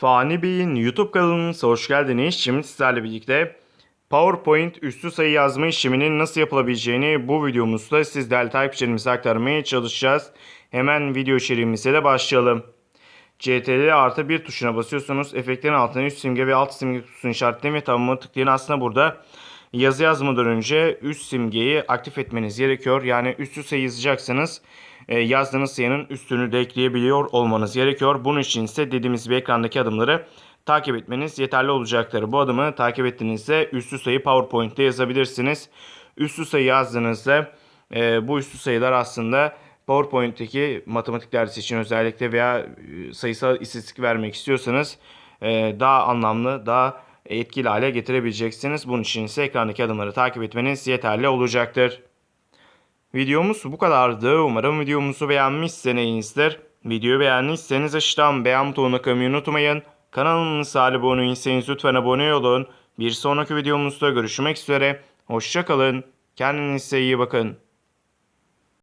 Fani Bey'in YouTube kanalımıza hoş geldiniz. Şimdi sizlerle birlikte PowerPoint üstü sayı yazma işleminin nasıl yapılabileceğini bu videomuzda siz değerli takipçilerimize aktarmaya çalışacağız. Hemen video içeriğimize de başlayalım. CTRL artı bir tuşuna basıyorsunuz. Efektlerin altına üst simge ve alt simge kutusunu işaretleyin ve tamamı tıklayın. Aslında burada yazı yazmadan önce üst simgeyi aktif etmeniz gerekiyor. Yani üstü sayı yazacaksanız e, yazdığınız sayının üstünü de ekleyebiliyor olmanız gerekiyor. Bunun için ise dediğimiz gibi ekrandaki adımları takip etmeniz yeterli olacaktır. Bu adımı takip ettiğinizde üstü sayı PowerPoint'te yazabilirsiniz. Üstü sayı yazdığınızda e, bu üstü sayılar aslında PowerPoint'teki matematik dersi için özellikle veya e, sayısal istatistik vermek istiyorsanız e, daha anlamlı, daha etkili hale getirebileceksiniz. Bunun için ise ekrandaki adımları takip etmeniz yeterli olacaktır. Videomuz bu kadardı. Umarım videomuzu beğenmişsinizdir. Videoyu beğendiyseniz aşağıdan beğen butonuna kılmayı unutmayın. Kanalımıza abone değilseniz lütfen abone olun. Bir sonraki videomuzda görüşmek üzere. Hoşçakalın. Kendinize iyi bakın.